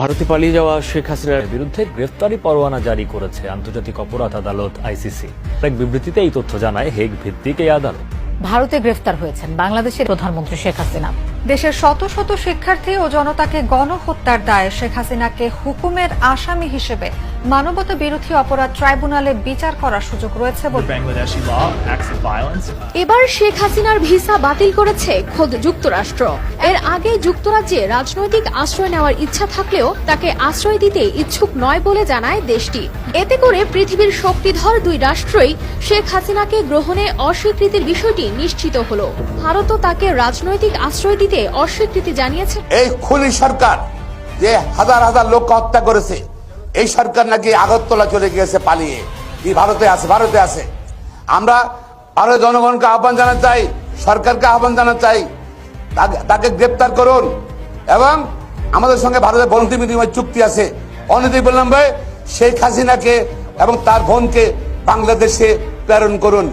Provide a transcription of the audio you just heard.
ভারতে পালিয়ে যাওয়া শেখ হাসিনার বিরুদ্ধে গ্রেফতারি পরোয়ানা জারি করেছে আন্তর্জাতিক অপরাধ আদালত আইসিসি। এক বিবৃতিতে এই তথ্য জানায় হেগ ভিত্তিক এই আদালত। ভারতে গ্রেফতার হয়েছেন বাংলাদেশের প্রধানমন্ত্রী শেখ হাসিনা। দেশের শত শত শিক্ষার্থী ও জনতাকে গণহত্যার দায়ে শেখ হাসিনাকে হুকুমের আসামি হিসেবে মানবতা বিরোধী অপরাধ ট্রাইব্যুনালে বিচার করার সুযোগ রয়েছে. এবার শেখ হাসিনার ভিসা বাতিল করেছে খোদ যুক্তরাষ্ট্র। এর আগে যুক্তরাজ্যে রাজনৈতিক আশ্রয় নেওয়ার ইচ্ছা থাকলেও তাকে আশ্রয় দিতে ইচ্ছুক নয় বলে জানায় দেশটি। এতে করে পৃথিবীর শক্তিধর দুই রাষ্ট্রই শেখ হাসিনাকে গ্রহণে অস্বীকৃতির বিষয়টি নিশ্চিত হল। ভারতও তাকে রাজনৈতিক আশ্রয় দিতে অস্বীকৃতি জানিয়েছে এই খুনি সরকার যে হাজার হাজার লোককে হত্যা করেছে, এই সরকার নাকি আগরতলা চলে গিয়েছে পালিয়ে। কি ভারতে আছে? ভারতে আছে। আমরা ভারতের জনগণকে আহ্বান জানাতে চাই, সরকারকে আহ্বান জানাতে চাই, তাকে- গ্রেপ্তার করুন। এবং আমাদের সঙ্গে ভারতের বন্ধু বিনিময় চুক্তি আছে। অনতি বিলম্বে শেখ হাসিনাকে এবং তার বোনকে বাংলাদেশে প্রেরণ করুন।